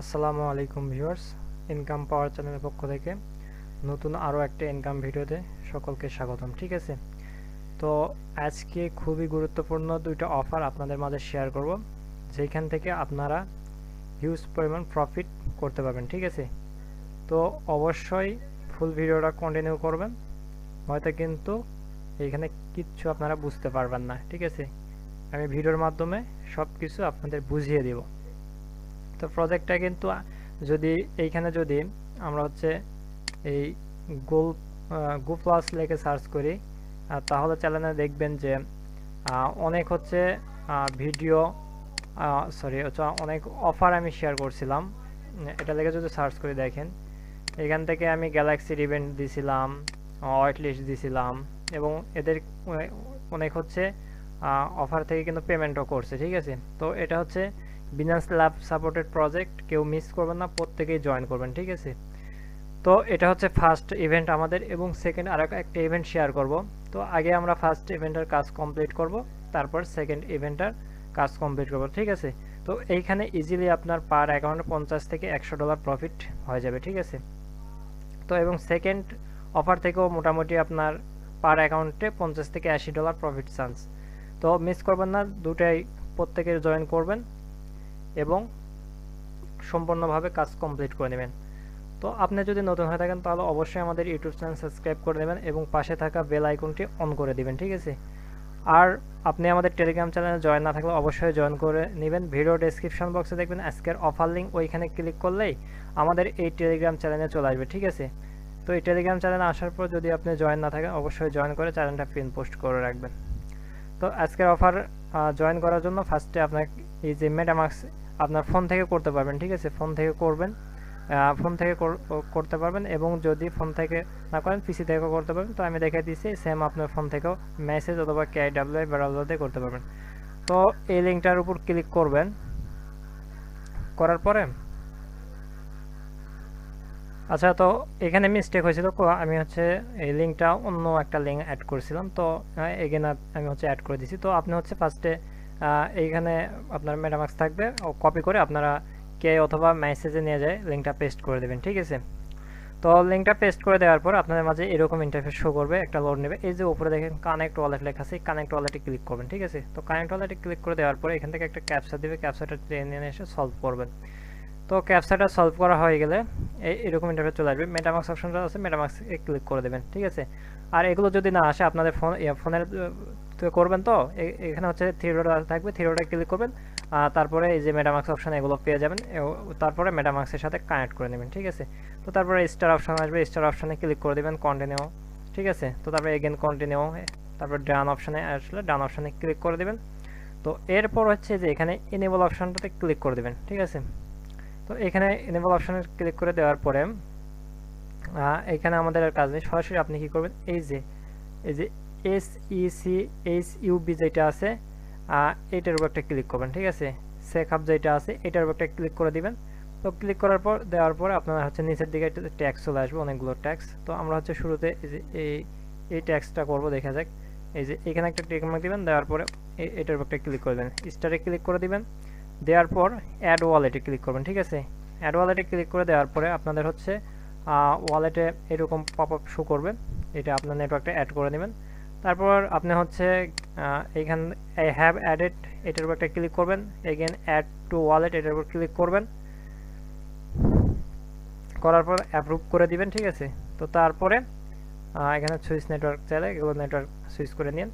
আসসালামু আলাইকুম viewers income পাওয়ার চ্যানেলের পক্ষ থেকে নতুন আরও একটা ইনকাম ভিডিওতে সকলকে স্বাগতম, ঠিক আছে? তো আজকে খুবই গুরুত্বপূর্ণ দুইটা অফার আপনাদের মাঝে শেয়ার করব, যেখান থেকে আপনারা হিউজ পরিমাণ প্রফিট করতে পারবেন, ঠিক আছে? তো অবশ্যই ফুল ভিডিওটা কন্টিনিউ করবেন হয়তো কিন্তু এখানে কিচ্ছু আপনারা বুঝতে পারবেন না, ঠিক আছে? আমি ভিডিওর মাধ্যমে সব কিছু আপনাদের বুঝিয়ে দিব। তো প্রজেক্টটা কিন্তু যদি এইখানে যদি আমরা হচ্ছে এই গোল গো প্লাস লেখে সার্চ করি তাহলে চ্যানেলে দেখবেন যে অনেক হচ্ছে ভিডিও সরি অনেক অফার আমি শেয়ার করছিলাম। এটা লেগে যদি সার্চ করে দেখেন, এখান থেকে আমি গ্যালাক্সির ইভেন্ট দিছিলাম হোয়াইট লিস্ট দিছিলাম এবং এদের, অনেক হচ্ছে অফার থেকে কিন্তু পেমেন্টও করছে, ঠিক আছে? তো এটা হচ্ছে বিনান্স ল্যাব সাপোর্টেড প্রজেক্ট কেউ মিস করবেন না, প্রত্যেকেই জয়েন করবেন, ঠিক আছে? তো এটা হচ্ছে ফার্স্ট ইভেন্ট আমাদের এবং সেকেন্ড আর একটা ইভেন্ট শেয়ার করব। তো আগে আমরা ফার্স্ট ইভেন্টের কাজ কমপ্লিট করব, তারপর সেকেন্ড ইভেন্টের কাজ কমপ্লিট করব, ঠিক আছে? তো এইখানে ইজিলি আপনার পার অ্যাকাউন্টে পঞ্চাশ থেকে একশো ডলার প্রফিট হয়ে যাবে, ঠিক আছে? তো এবং সেকেন্ড অফার থেকেও মোটামুটি আপনার পার অ্যাকাউন্টে পঞ্চাশ থেকে আশি ডলার প্রফিট চান্স তো মিস করবেন না, দুটাই প্রত্যেকের জয়েন করবেন। এবং সম্পূর্ণভাবে কাজ কমপ্লিট করে নেবেন। তো আপনি যদি নতুন হয়ে থাকেন, তাহলে অবশ্যই আমাদের ইউটিউব চ্যানেল সাবস্ক্রাইব করে নেবেন এবং পাশে থাকা বেল আইকনটি অন করে দিবেন, ঠিক আছে? আর আপনি আমাদের টেলিগ্রাম চ্যানেলে জয়েন না থাকলে অবশ্যই জয়েন করে নেবেন। ভিডিও ডেসক্রিপশন বক্সে দেখবেন আজকের অফার লিঙ্ক ওইখানে ক্লিক করলেই আমাদের এই টেলিগ্রাম চ্যানেলে চলে আসবে, ঠিক আছে? তো এই টেলিগ্রাম চ্যানেলে আসার পর যদি আপনি জয়েন না থাকেন, অবশ্যই জয়েন করে চ্যানেলটা পিন পোস্ট করে রাখবেন। তো আজকের অফার জয়েন করার জন্য ফার্স্টে আপনার এই যে মেটামাক্স আপনার ফোন থেকে করতে পারবেন, ঠিক আছে? ফোন থেকে করবেন ফোন থেকে করতে পারবেন এবং যদি ফোন থেকে না করেন পিসি থেকেও করতে পারবেন। তো আমি দেখে দিচ্ছি সেম আপনার ফোন থেকেও মেসেজ অথবা কে ডাব্লিউ ব্রাউজার দিয়ে করতে পারবেন। তো এই লিঙ্কটার উপর ক্লিক করবেন। করার পরে আচ্ছা তো এখানে মিস্টেক হয়েছিল আমি হচ্ছে এই লিঙ্কটা অন্য একটা লিঙ্ক অ্যাড করেছিলাম। তো এগেন আমি হচ্ছে অ্যাড করে দিছি। তো আপনি হচ্ছে ফার্স্টে এইখানে আপনার মেটামাক্স থাকবে। ও কপি করে আপনারা কে অথবা মেসেজে নিয়ে যায় লিঙ্কটা পেস্ট করে দেবেন, ঠিক আছে? তো লিঙ্কটা পেস্ট করে দেওয়ার পর আপনাদের মাঝে এরকম ইন্টারফেস শো করবে, একটা লোড নেবে। এই যে উপরে দেখেন কানেক্ট ওয়ালেট লেখা আছে কানেক্ট ওয়ালেটে ক্লিক করবেন, ঠিক আছে? তো কানেক্ট ওয়ালেটে ক্লিক করে দেওয়ার পরে এখান থেকে একটা ক্যাপসা দেবে ক্যাপসাটা ট্রেনে এসে সলভ করবেন। তো ক্যাপসাটা সলভ করা হয়ে গেলে এই এরকম ইন্টারফেস চলে আসবে। মেটামাক্স অপশনটা আছে মেটামাক্সে ক্লিক করে দেবেন, ঠিক আছে? আর এগুলো যদি না আসে, আপনাদের ফোন ফোনের করবেন তো? এখানে হচ্ছে থ্রিডোটা থাকবে থ্রিডোটা ক্লিক করবেন তারপরে এই যে মেটামাক্স অপশন এগুলো পেয়ে যাবেন তারপরে মেটামাক্সের সাথে কানেক্ট করে নেবেন, ঠিক আছে? তো তারপরে স্টার অপশন আসবে স্টার অপশানে ক্লিক করে দেবেন কন্টিনিউ ঠিক আছে? তো তারপরে এগেন কন্টিনিউ তারপর ডান অপশানে আসলে ডান অপশানে ক্লিক করে দেবেন। তো এরপর হচ্ছে যে এখানে এনেবল অপশনটাতে ক্লিক করে দেবেন, ঠিক আছে? তো এখানে এনেবল অপশানে ক্লিক করে দেওয়ার পরে এখানে আমাদের কাজ নেই। সরাসরি আপনি কি করবেন? এই যে এই যে S E C H UB যেটা আছে এটার উপর একটা ক্লিক করবেন, ঠিক আছে? সেক হাব যেটা আছে, এটার উপর একটা ক্লিক করে দিবেন। তো ক্লিক করার পর, দেওয়ার পর আপনার হচ্ছে নিচের দিকে ট্যাক্স চলে আসবে, অনেকগুলো ট্যাক্স তো আমরা হচ্ছে শুরুতে এই এই ট্যাক্সটা করব, দেখা যাক। এই যে, এখানে একটা টেক মার্ক দিবেন, দেওয়ার পরে এটার উপর একটা ক্লিক করবেন স্টারে ক্লিক করে দিবেন। দেওয়ার পর অ্যাড ওয়ালেটে ক্লিক করবেন, ঠিক আছে? অ্যাড ওয়ালেটে ক্লিক করে দেওয়ার পরে আপনাদের হচ্ছে ওয়ালেটে এরকম পপ আপ শো করবে। এটা আপনার নেটওয়ার্কটা অ্যাড করে নেবেন তারপর আপনি হচ্ছে এইখান আই হ্যাভ অ্যাডেড এটার উপর একটা ক্লিক করবেন। এগেন অ্যাড টু ওয়ালেট এটার উপর ক্লিক করবেন। করার পর অ্যাপ্রুভ করে দিবেন, ঠিক আছে? তো তারপরে এখানে সুইচ নেটওয়ার্ক চাইলে এগুলো নেটওয়ার্ক সুইচ করে নিন।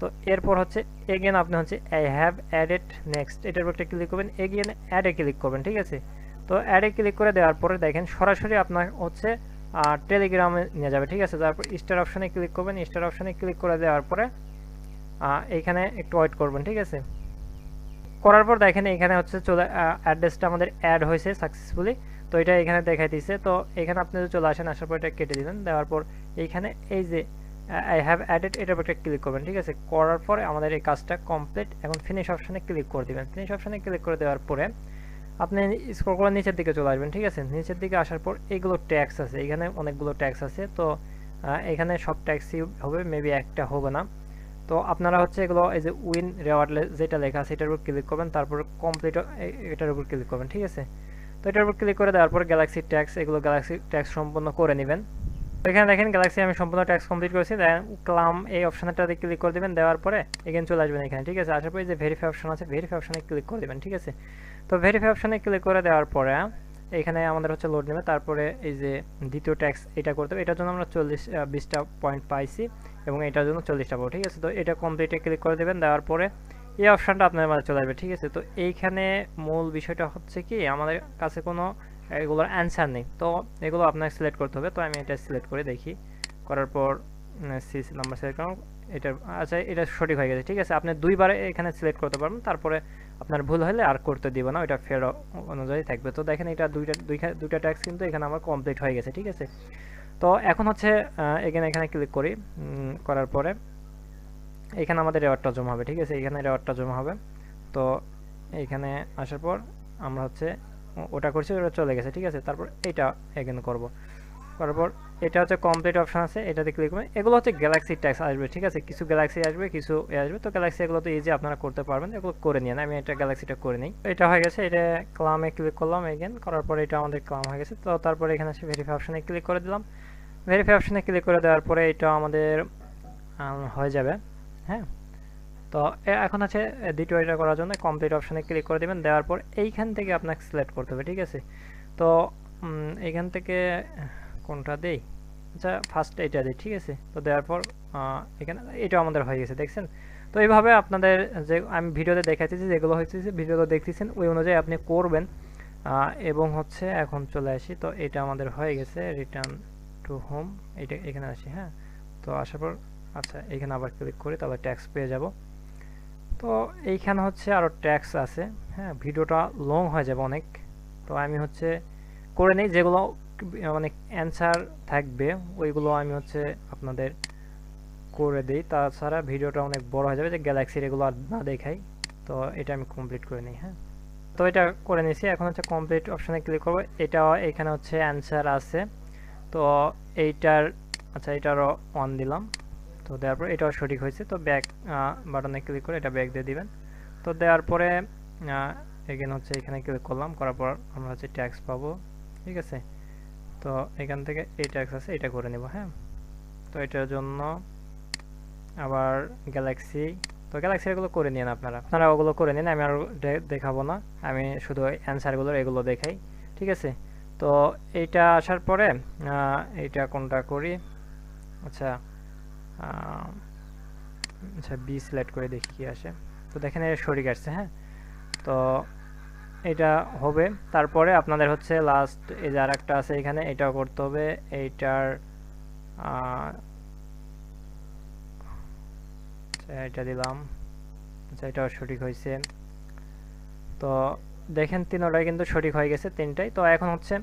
তো এরপর হচ্ছে এগেন আপনি হচ্ছে আই হ্যাভ অ্যাডেড নেক্সট এটার উপর একটা ক্লিক করবেন। এগেন অ্যাডে ক্লিক করবেন, ঠিক আছে? তো অ্যাডে ক্লিক করে দেওয়ার পরে দেখেন, সরাসরি আপনার হচ্ছে টেলিগ্রামে নিয়ে যাবে, ঠিক আছে? তারপর স্টার অপশানে ক্লিক করবেন। স্টার অপশানে ক্লিক করে দেওয়ার পরে এইখানে একটু ওয়েট করবেন, ঠিক আছে? করার পর দেখেন এখানে হচ্ছে চলে অ্যাড্রেসটা আমাদের অ্যাড হয়েছে সাকসেসফুলি তো এটা এখানে দেখাই দিচ্ছে তো এখানে আপনি যদি চলে আসেন, আসার পর এটা কেটে দিলেন। দেওয়ার পর এইখানে এই যে আই হ্যাভ অ্যাডেড এটার একটা ক্লিক করবেন, ঠিক আছে? করার পরে আমাদের এই কাজটা কমপ্লিট এখন ফিনিশ অপশানে ক্লিক করে দেবেন। ফিনিশ অপশানে ক্লিক করে দেওয়ার পরে আপনি স্ক্রল করে নিচের দিকে চলে আসবেন, ঠিক আছে? নিচের দিকে আসার পর এইগুলো ট্যাক্স আছে, এখানে অনেকগুলো ট্যাক্স আছে। তো এখানে সব ট্যাক্সই হবে মেবি একটা হবে না। তো আপনারা হচ্ছে এগুলো এই যে উইন রেওয়ার্ড যেটা লেখা আছে, এটার উপর ক্লিক করবেন, তারপর কমপ্লিট এটার উপর ক্লিক করবেন, ঠিক আছে? তো এটার উপর ক্লিক করে দেওয়ার পর গ্যালাক্সি ট্যাক্স এগুলো গ্যালাক্সি ট্যাক্স সম্পূর্ণ করে নেবেন। এখানে দেখেন গ্যালাক্সি আমি সম্পূর্ণ ট্যাক্স কমপ্লিট করেছি। দেন ক্লাম এই অপশনটাতে ক্লিক করে দেবেন, দেওয়ার পরে এখানে চলে আসবেন এখানে, ঠিক আছে? আসার পরে যে ভেরিফাই অপশন আছে ভেরিফাই অপশনে ক্লিক করে দেবেন, ঠিক আছে? তো ভেরিফাই অপশনে ক্লিক করে দেওয়ার পরে, এখানে আমাদের হচ্ছে লোড নেবে। তারপরে এই যে দ্বিতীয় ট্যাক্স এটা করতে হবে। এটার জন্য আমরা চল্লিশ বিশটা পয়েন্ট পাইছি এবং এটার জন্য চল্লিশটা পাবো, ঠিক আছে? তো এটা কমপ্লিটে ক্লিক করে দেবেন। দেওয়ার পরে এই অপশানটা আপনার মাঝে চলে আসবে, ঠিক আছে? তো এইখানে মূল বিষয়টা হচ্ছে কি, আমাদের কাছে কোনো এগুলোর অ্যান্সার নেই। তো এগুলো আপনাকে সিলেক্ট করতে হবে। তো আমি এটা সিলেক্ট করে দেখি। করার পর সি নাম্বার সিলেক্ট করুন এটা আচ্ছা এটা সঠিক হয়ে গেছে, ঠিক আছে? আপনি দুইবার এখানে সিলেক্ট করতে পারবেন। তারপরে আপনার ভুল হলে আর করতে দিব না, ওইটা ফের অনুযায়ী থাকবে। তো দেখেন এটা দুইটা দুইটা ট্যাক্স কিন্তু এখানে আমার কমপ্লিট হয়ে গেছে, ঠিক আছে? তো এখন হচ্ছে এখানে এখানে ক্লিক করি করার পরে এখানে আমাদের রেওয়ারটা জমা হবে, ঠিক আছে? এখানে রেওয়ারটা জমা হবে। তো এইখানে আসার পর আমরা হচ্ছে ওটা করছি, ওটা চলে গেছে, ঠিক আছে? তারপর এটা এগেন করব। করার পর এটা হচ্ছে কমপ্লিট অপশন আছে, এটাতে ক্লিক করবেন। এগুলো হচ্ছে গ্যালাক্সি ট্যাক্স আসবে, ঠিক আছে? কিছু গ্যালাক্সি আসবে, কিছু এ আসবে। তো গ্যালাক্সি এগুলো তো ইজি আপনারা করতে পারবেন, এগুলো করে নিন আমি এটা গ্যালাক্সিটা করে নিই। এটা হয়ে গেছে, এটা ক্লামে ক্লিক করলাম এগেন করার পর এটা আমাদের ক্লাম হয়ে গেছে। তো তারপরে এখানে এসে ভেরিফাই অপশনে ক্লিক করে দিলাম। ভেরিফাই অপশনে ক্লিক করে দেওয়ার পরে এটা আমাদের হয়ে যাবে হ্যাঁ? তো এখন আছে দ্বিতীয় এটা করার জন্য কমপ্লিট অপশানে ক্লিক করে দেবেন। দেওয়ার পর এইখান থেকে আপনাকে সিলেক্ট করতে হবে, ঠিক আছে? তো এইখান থেকে কোনটা দেই? আচ্ছা ফার্স্ট এটা দিই, ঠিক আছে? তো দেওয়ার পর এখানে এটা আমাদের হয়ে গেছে, দেখছেন? তো এইভাবে আপনাদের যে, আমি ভিডিওতে দেখাচ্ছি যেগুলো হয়েছে ভিডিওতে দেখতেছেন, ওই অনুযায়ী আপনি করবেন। এবং হচ্ছে এখন চলে আসি, তো এটা আমাদের হয়ে গেছে রিটার্ন টু হোম এটা এখানে আসি হ্যাঁ? তো আসার পর আচ্ছা এখানে আবার ক্লিক করি তাহলে ট্যাক্স পেয়ে যাব। তো এইখানে হচ্ছে আরও ট্যাক্স আছে হ্যাঁ? ভিডিওটা লং হয়ে যাবে অনেক। তো আমি হচ্ছে করে নিই, যেগুলো মানে অ্যান্সার থাকবে। ওইগুলো আমি হচ্ছে আপনাদের করে দিই। তাছাড়া ভিডিওটা অনেক বড় হয়ে যাবে যে গ্যালাক্সির এগুলো আর না দেখাই। তো এটা আমি কমপ্লিট করে নিই হ্যাঁ। তো এটা করে নিয়েছি। এখন হচ্ছে কমপ্লিট অপশানে ক্লিক করব। এটা এখানে হচ্ছে অ্যান্সার আছে। তো এইটার আচ্ছা এটারও অন দিলাম। তো দেওয়ার পর এটাও সঠিক হয়েছে। তো ব্যাক বাটনে ক্লিক করে এটা ব্যাক দিয়ে দিবেন। তো দেওয়ার পরে এখানে হচ্ছে এখানে ক্লিক করলাম। করার পর আমরা হচ্ছে ট্যাক্স পাবো। ঠিক আছে? তো এখান থেকে এই ট্যাক্স আছে, এটা করে নেব হ্যাঁ? তো এটার জন্য আবার গ্যালাক্সি তো গ্যালাক্সি এগুলো করে নিন আপনারা। আপনারা ওগুলো করে নিন, আমি আর দেখাবো না। আমি শুধু অ্যান্সারগুলো এগুলো দেখাই, ঠিক আছে? তো এইটা আসার পরে এইটা কোনটা করি? আচ্ছা আচ্ছা বি সিলেক্ট করে দেখি কি আসে। তো দেখেন এটা সরিয়ে আসছে হ্যাঁ? তো এটা হবে। তারপরে আপনাদের হচ্ছে লাস্ট এই যে আর একটা আছে এখানে এটাও করতে হবে। এইটার আচ্ছা, এটা দিলাম। আচ্ছা এটাও সঠিক হয়েছে। তো দেখেন তিনটাই কিন্তু সঠিক হয়ে গেছে তিনটাই। তো এখন হচ্ছে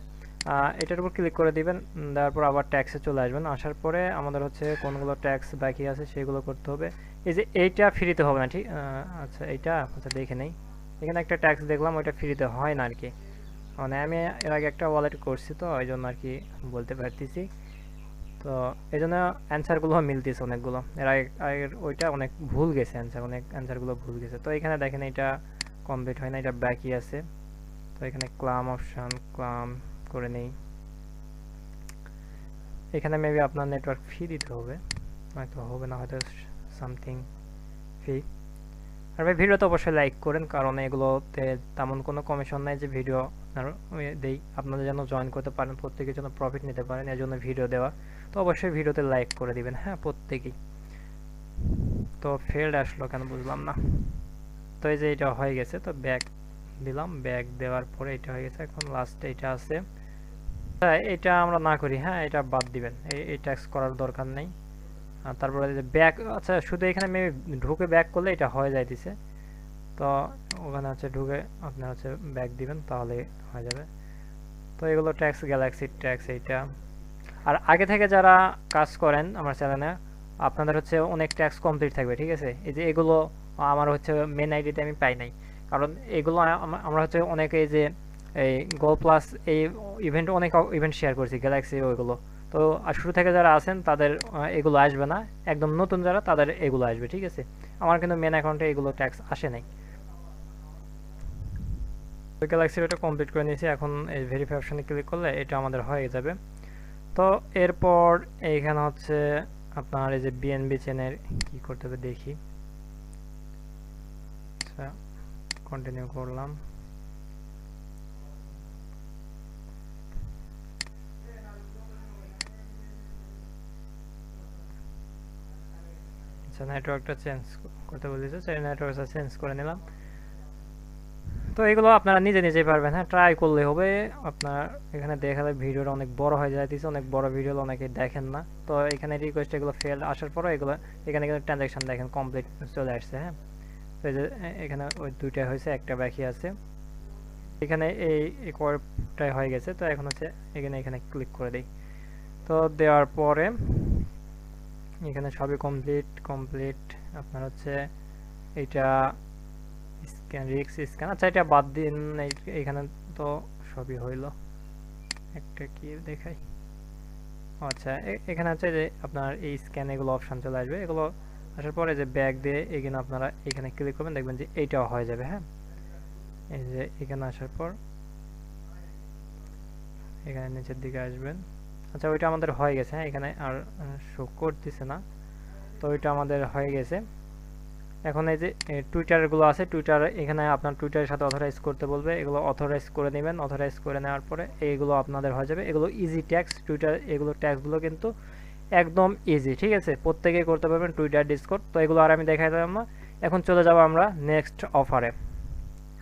এটার উপর ক্লিক করে দিবেন দেওয়ার পর আবার ট্যাক্সে চলে আসবেন। আসার পরে আমাদের হচ্ছে কোনগুলো ট্যাক্স বাকি আছে সেগুলো করতে হবে। এই যে এইটা ফ্রিতে হবে না ঠিক? আচ্ছা এইটা? আচ্ছা দেখে নেই। এখানে একটা ট্যাক্স দেখলাম, ওইটা ফ্রিতে হয় না আর কি মানে আমি এর আগে একটা ওয়ালেট করছি তো ওই জন্য আর কি বলতে পারতেছি। তো এই জন্য অ্যান্সারগুলো মিলতেছে অনেকগুলো। এর আগে, আগের ওইটা অনেক ভুল গেছে অ্যান্সার অনেক অ্যান্সারগুলো ভুল গেছে। তো এখানে দেখেন এটা কমপ্লিট হয় না, এটা বাকি আছে। তো এখানে ক্লাম অপশান ক্লাম করে নেই। এখানে মেবি আপনার নেটওয়ার্ক ফি দিতে হবে। হয়তো হবে না, হয়তো সামথিং ফি আর ভাই ভিডিওতে অবশ্যই লাইক করেন, কারণ এগুলোতে তেমন কোনো কমিশন নাই যে ভিডিও আপনার দেই, আপনাদের যেন জয়েন করতে পারেন, প্রত্যেকের জন্য প্রফিট নিতে পারেন, এর জন্য ভিডিও দেওয়া। তো অবশ্যই ভিডিওতে লাইক করে দিবেন হ্যাঁ প্রত্যেকেই। তো ফেল্ড আসলো কেন বুঝলাম না। তো এই যে এটা হয়ে গেছে, তো ব্যাক দিলাম ব্যাক দেওয়ার পরে এটা হয়ে গেছে, এখন লাস্টে এটা আছে। এটা আমরা না করি হ্যাঁ এটা বাদ দিবেন এই ট্যাক্স করার দরকার নেই। তারপরে ব্যাক আচ্ছা শুধু এখানে মেবি ঢুকে ব্যাক করলে এটা হয়ে যাইতেছে। তো ওখানে হচ্ছে ঢুকে আপনার হচ্ছে ব্যাক দিবেন, তাহলে হয়ে যাবে। তো এগুলো ট্যাক্স গ্যালাক্সি ট্যাক্স এইটা। আর আগে থেকে যারা কাজ করেন আমার চ্যানেলে আপনাদের হচ্ছে অনেক ট্যাক্স কমপ্লিট থাকবে, ঠিক আছে? এই যে এগুলো আমার হচ্ছে মেন আইডিতে আমি পাই নাই। কারণ এগুলো আমরা হচ্ছে অনেকে যে এই গোল প্লাস এই ইভেন্ট অনেক ইভেন্ট শেয়ার করছি গ্যালাক্সি ওইগুলো। তো শুরু থেকে যারা আছেন, তাদের এগুলো আসবে না। একদম নতুন যারা, তাদের এগুলো আসবে, ঠিক আছে? আমার কিন্তু মেন অ্যাকাউন্টে এগুলো ট্যাক্স আসে নাই। তো গ্যালাক্সির এটা কমপ্লিট করে নিয়েছি। এখন এই ভেরিফাই অপশানে ক্লিক করলে এটা আমাদের হয়ে যাবে। তো এরপর এইখানে হচ্ছে আপনার এই যে বিএনবি চেনের কি করতে হবে দেখি। আচ্ছা কন্টিনিউ করলাম। আচ্ছা নেটওয়ার্কটা চেঞ্জ করতে বলেছে, সেই নেটওয়ার্কটা চেঞ্জ করে নিলাম। তো এগুলো আপনারা নিজে নিজেই পারবেন হ্যাঁ ট্রাই করলে হবে। আপনার এখানে দেখালে ভিডিওটা অনেক বড় হয়ে যাইতেছে, অনেক বড় ভিডিও অনেকে দেখেন না। তো এখানে রিকোয়েস্ট এগুলো ফেল আসার পরও এগুলো, এখানে কিন্তু ট্রানজ্যাকশন দেখেন কমপ্লিট চলে আসছে হ্যাঁ। তো এই যে এখানে ওই দুইটা হয়েছে, একটা বাকি আছে। এখানে এই কয়েকটাই হয়ে গেছে, তো এখন হচ্ছে এখানে এখানে ক্লিক করে দিই। তো দেওয়ার পরে এখানে সবই কমপ্লিট কমপ্লিট আপনার হচ্ছে এটা স্ক্যান রিক্স স্ক্যান আচ্ছা এটা বাদ দিন এখানে তো সবই হইল। একটা কি দেখাই? আচ্ছা এখানে আছে যে আপনার এই স্ক্যান এগুলো অপশান চলে আসবে। এগুলো আসার পরে যে ব্যাগ দিয়ে এখানে আপনারা এখানে ক্লিক করবেন, দেখবেন যে এইটাও হয়ে যাবে হ্যাঁ? এই যে এখানে আসার পর এখানে নিচের দিকে আসবেন। আচ্ছা ওইটা আমাদের হয়ে গেছে হ্যাঁ এখানে আর শো করতেছে না। তো ওইটা আমাদের হয়ে গেছে। এখন এই যে টুইটারগুলো আছে টুইটার এখানে আপনার টুইটারের সাথে অথরাইজ করতে বলবে, এগুলো অথরাইজ করে নেবেন। অথরাইজ করে নেওয়ার পরে এইগুলো আপনাদের হয়ে যাবে। এগুলো ইজি ট্যাক্স টুইটার এগুলো ট্যাক্সগুলো কিন্তু একদম ইজি ঠিক আছে? প্রত্যেকেই করতে পারবেন টুইটার ডিসকোড তো এগুলো আর আমি দেখাই দিলাম না। এখন চলে যাব আমরা নেক্সট অফারে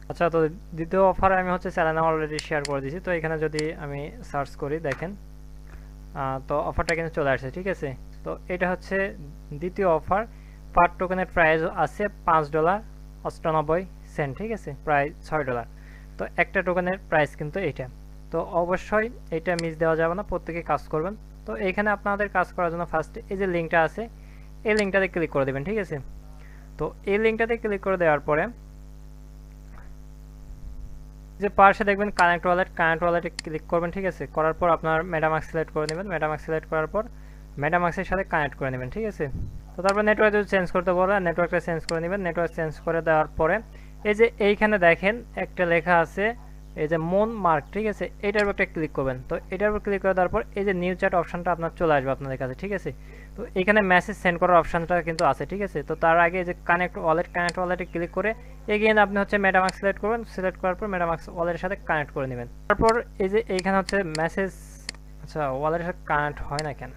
আচ্ছা তো দ্বিতীয় অফারে আমি হচ্ছে চ্যানেলে অলরেডি শেয়ার করে দিয়েছি। তো এখানে যদি আমি সার্চ করি, দেখেন। তো অফারটা কিন্তু চলে আসছে, ঠিক আছে? তো এটা হচ্ছে দ্বিতীয় অফার পার টোকেনের প্রাইস আছে পাঁচ ডলার অষ্টানব্বই সেন্ট ঠিক আছে? প্রায় ছয় ডলার তো একটা টোকেনের প্রাইস কিন্তু এইটা। তো অবশ্যই এটা মিস দেওয়া যাবে না, প্রত্যেকে কাজ করবেন। তো এইখানে আপনাদের কাজ করার জন্য ফার্স্ট এই যে লিঙ্কটা আছে, এই লিঙ্কটাতে ক্লিক করে দেবেন, ঠিক আছে? তো এই লিঙ্কটাতে ক্লিক করে দেওয়ার পরে যে পাশে দেখবেন কানেক্ট ওয়ালেট কানেক্ট ওয়ালেটে ক্লিক করবেন, ঠিক আছে? করার পর আপনার ম্যাডামাক্স সিলেক্ট করে নেবেন। ম্যাডামাক্স সিলেক্ট করার পর ম্যাডামাক্সের সাথে কানেক্ট করে নেবেন, ঠিক আছে? তো তারপর নেটওয়ার্ক যদি চেঞ্জ করতে বলে নেটওয়ার্কটা চেঞ্জ করে নেবেন। নেটওয়ার্ক চেঞ্জ করে দেওয়ার পরে এই যে এইখানে দেখেন একটা লেখা আছে, এই যে মন মার্ক, ঠিক আছে? এটার উপর একটা ক্লিক করবেন। তো এটার উপর ক্লিক করে দেওয়ার পর এই যে নিউ চ্যাট অপশনটা আপনার চলে আসবে আপনাদের কাছে, ঠিক আছে? তো এখানে মেসেজ সেন্ড করার অপশনটা কিন্তু আছে, ঠিক আছে? তো তার আগে যে কানেক্ট ওয়ালেট কানেক্ট ওয়ালেটে ক্লিক করে এগিয়ে আপনি হচ্ছে মেটামাক্স সিলেক্ট করবেন। সিলেক্ট করার পর মেটামাক্স ওয়ালের সাথে কানেক্ট করে নেবেন। তারপর এই যে এইখানে হচ্ছে মেসেজ আচ্ছা ওয়ালেটের সাথে কানেক্ট হয় না কেন?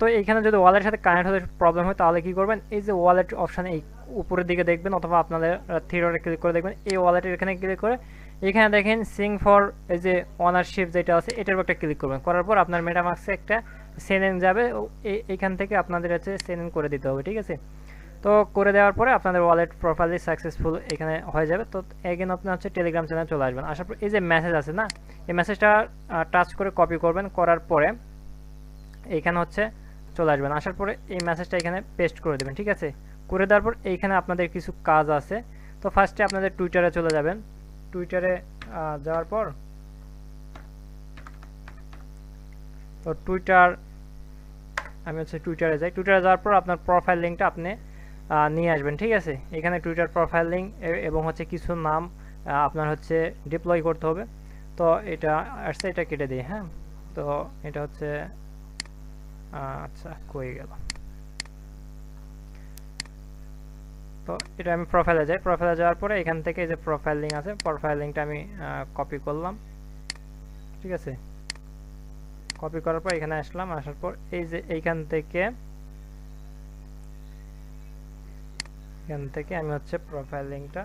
তো এইখানে যদি ওয়ালের সাথে কানেক্ট হতে প্রবলেম হয়, তাহলে কি করবেন? এই যে ওয়ালেট অপশানে এই উপরের দিকে দেখবেন অথবা আপনাদের থিয়েটারে ক্লিক করে দেখবেন। এই ওয়ালেটের এখানে ক্লিক করে এখানে দেখেন সিং ফর এই যে ওনারশিপ যেটা আছে, এটার উপর একটা ক্লিক করবেন। করার পর আপনার মেটামাক্সে একটা সেন যাবে। এইখান থেকে আপনাদের হচ্ছে সেন করে দিতে হবে, ঠিক আছে? তো করে দেওয়ার পরে আপনাদের ওয়ালেট প্রপারলি সাকসেসফুল এখানে হয়ে যাবে। তো এগেন আপনার হচ্ছে টেলিগ্রাম চ্যানেল চলে আসবেন। আসার পর এই যে মেসেজ আছে না, এই মেসেজটা টাচ করে কপি করবেন, করার পরে এইখানে হচ্ছে চলে আসবেন। আসার পরে এই মেসেজটা এখানে পেস্ট করে দেবেন, ঠিক আছে? করে দেওয়ার পর এইখানে আপনাদের কিছু কাজ আছে। তো ফার্স্টে আপনাদের টুইটারে চলে যাবেন। টুইটারে যাওয়ার পর তো টুইটার আমি হচ্ছে টুইটারে যাই। টুইটারে যাওয়ার পর আপনার প্রোফাইল লিঙ্কটা আপনি নিয়ে আসবেন, ঠিক আছে? এখানে টুইটার প্রোফাইল লিঙ্ক এবং হচ্ছে কিছু নাম আপনার হচ্ছে ডিপ্লয় করতে হবে। তো এটা আসছে, এটা কেটে দিই হ্যাঁ? তো এটা হচ্ছে আচ্ছা কই গেল? তো এটা আমি প্রোফাইলে যাই। প্রোফাইলে যাওয়ার পরে এখান থেকে যে প্রোফাইল লিঙ্ক আছে প্রোফাইল লিঙ্কটা আমি কপি করলাম। ঠিক আছে? কপি করার পর এখানে আসলাম। আসার পর এই যে এইখান থেকে এখান থেকে আমি হচ্ছে প্রোফাইল লিঙ্কটা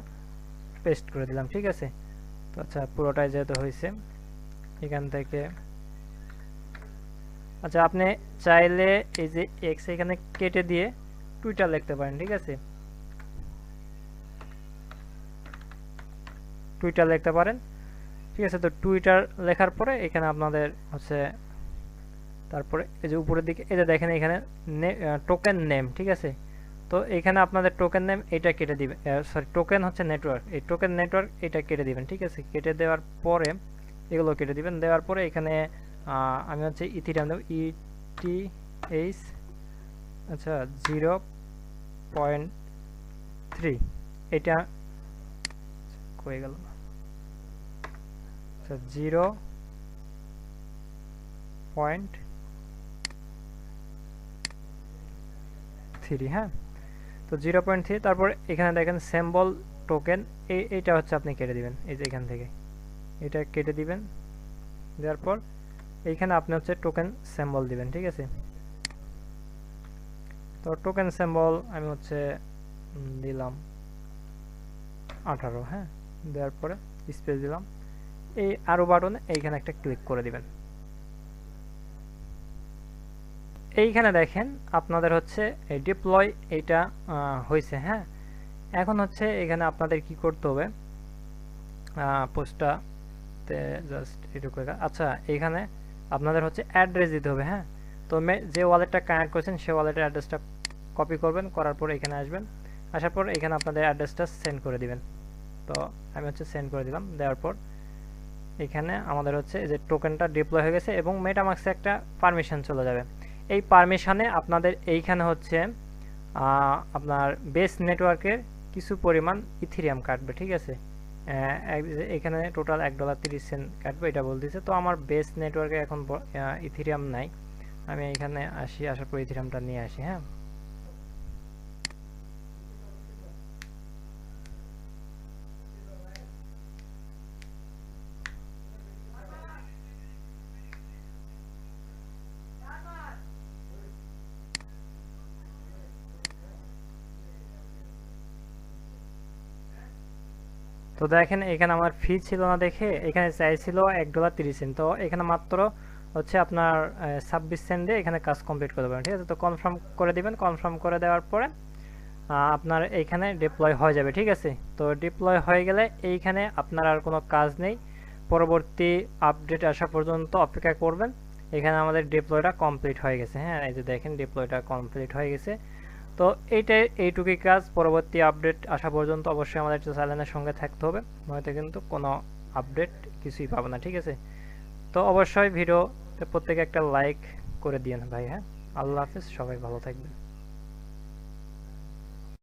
পেস্ট করে দিলাম, ঠিক আছে? তো আচ্ছা পুরোটাই যেহেতু হয়েছে, এখান থেকে আচ্ছা আপনি চাইলে এই যে এক্স এখানে কেটে দিয়ে টুইটার লিখতে পারেন, ঠিক আছে? টুইটার লিখতে পারেন, ঠিক আছে? তো টুইটার লেখার পরে এখানে আপনাদের হচ্ছে তারপরে এই যে উপরের দিকে, এই যে দেখেন এখানে টোকেন নেম ঠিক আছে? তো এখানে আপনাদের টোকেন নেম এটা কেটে দিবেন সরি টোকেন হচ্ছে নেটওয়ার্ক এই টোকেন নেটওয়ার্ক এটা কেটে দিবেন, ঠিক আছে? কেটে দেওয়ার পরে এগুলো কেটে দিবেন, দেওয়ার পরে এখানে আমি হচ্ছে ইথিরাম দেব E T H zero point three এটা কয়ে গেল আচ্ছা জিরো পয়েন্ট থ্রি হ্যাঁ? তো জিরো পয়েন্ট থ্রি, তারপর এখানে দেখেন স্যাম্বল টোকেন এই এইটা হচ্ছে আপনি কেটে দিবেন, এই যে এখান থেকে। এটা কেটে দিবেন, দেওয়ার পর এইখানে আপনি হচ্ছে টোকেন স্যাম্বল দিবেন, ঠিক আছে? তো টোকেন স্যাম্বল আমি হচ্ছে দিলাম আঠারো হ্যাঁ? দেওয়ার পরে স্পেস দিলাম। এই আরও বাটনে এইখানে একটা ক্লিক করে দিবেন। এইখানে দেখেন আপনাদের হচ্ছে এই ডিপ্লয় আহ, হয়েছে হ্যাঁ? এখন হচ্ছে এখানে আপনাদের কি করতে হবে? পোস্টটাতে জাস্ট এটুকু এটা- আচ্ছা এখানে আপনাদের হচ্ছে অ্যাড্রেস দিতে হবে হ্যাঁ? তো যে ওয়ালেটটা কানেক্ট করেছেন সেই ওয়ালেটের অ্যাড্রেসটা কপি করবেন করার পর এখানে আসবেন। আসার পর এখানে আপনাদের অ্যাড্রেসটা সেন্ড করে দিবেন। তো আমি হচ্ছে সেন্ড করে দিলাম দেওয়ার পর এখানে আমাদের হচ্ছে যে টোকেনটা ডিপ্লয় হয়ে গেছে এবং মেটামাক্সে একটা পারমিশন চলে যাবে। এই পারমিশানে আপনাদের এইখানে হচ্ছে আপনার বেস নেটওয়ার্কের কিছু পরিমাণ ইথিরিয়াম কাটবে, ঠিক আছে? এখানে টোটাল এক ডলার তিরিশ সেন্ট কাটবে, এটা বল বলতেছে। তো আমার বেস নেটওয়ার্কে এখন ইথিরিয়াম নাই। আমি এখানে আসি আসার পর ইথিরিয়ামটা নিয়ে আসি হ্যাঁ? দেখেন, এখানে আমার ফি ছিল না দেখে এখানে চাইছিল এক ডলার তিরিশ সেন্ট তো এখানে মাত্র হচ্ছে আপনার ছাব্বিশ সেন্ট দিয়ে এখানে কাজ কমপ্লিট করে দেবেন, ঠিক আছে? তো কনফার্ম করে দিবেন। কনফার্ম করে দেওয়ার পরে আপনার এইখানে ডিপ্লয় হয়ে যাবে, ঠিক আছে? তো ডিপ্লয় হয়ে গেলে এইখানে আপনার আর কোনো কাজ নেই। পরবর্তী আপডেট আসা পর্যন্ত অপেক্ষা করবেন। এখানে আমাদের ডিপ্লয়টা কমপ্লিট হয়ে গেছে। হ্যাঁ এই যে দেখেন ডিপ্লয়টা কমপ্লিট হয়ে গেছে। তো এইটাই এইটুকুই কাজ, পরবর্তী আপডেট আসা পর্যন্ত অবশ্যই আমাদের চ্যানেলের সঙ্গে থাকতে হবে, নয়তো কিন্তু কোনো আপডেট কিছুই পাবো না, ঠিক আছে? তো অবশ্যই ভিডিও প্রত্যেকে একটা লাইক করে দিয়েন ভাই হ্যাঁ? আল্লাহ হাফিজ, সবাই ভালো থাকবেন।